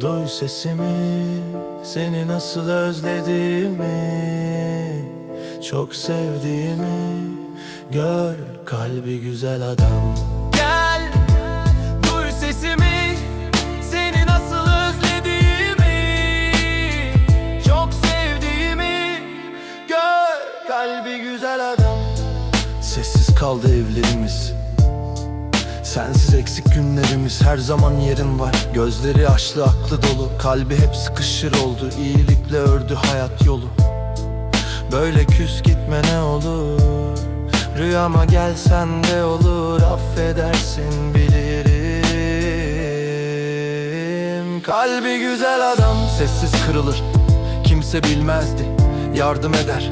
Duy sesimi Seni nasıl özlediğimi Çok sevdiğimi Gör kalbi güzel adam. Gel Duy sesimi Seni nasıl özlediğimi Çok sevdiğimi Gör kalbi güzel adam. Sessiz kaldı evlerimiz Sensiz eksik günlerimiz her zaman yerin var. Gözleri yaşlı aklı dolu. Kalbi hep sıkışır oldu. İyilikle ördü hayat yolu. Böyle küs gitme ne olur. Rüyama gelsen de olur. Affedersin bilirim. Kalbi güzel adam Sessiz kırılır. Kimse bilmezdi Yardım eder.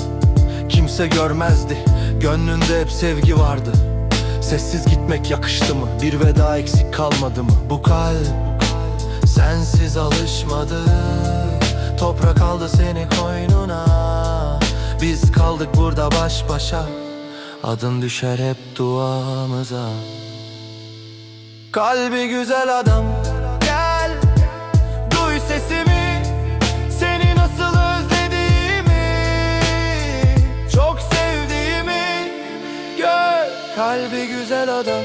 Kimse görmezdi. Gönlünde hep sevgi vardı Sessiz gitmek yakıştı mı? Bir veda eksik kalmadı mı? Bu kalp sensiz alışmadı. Toprak aldı seni koynuna. Biz kaldık burada baş başa. Adın düşer hep duamıza. Kalbi güzel adam Kalbi güzel adam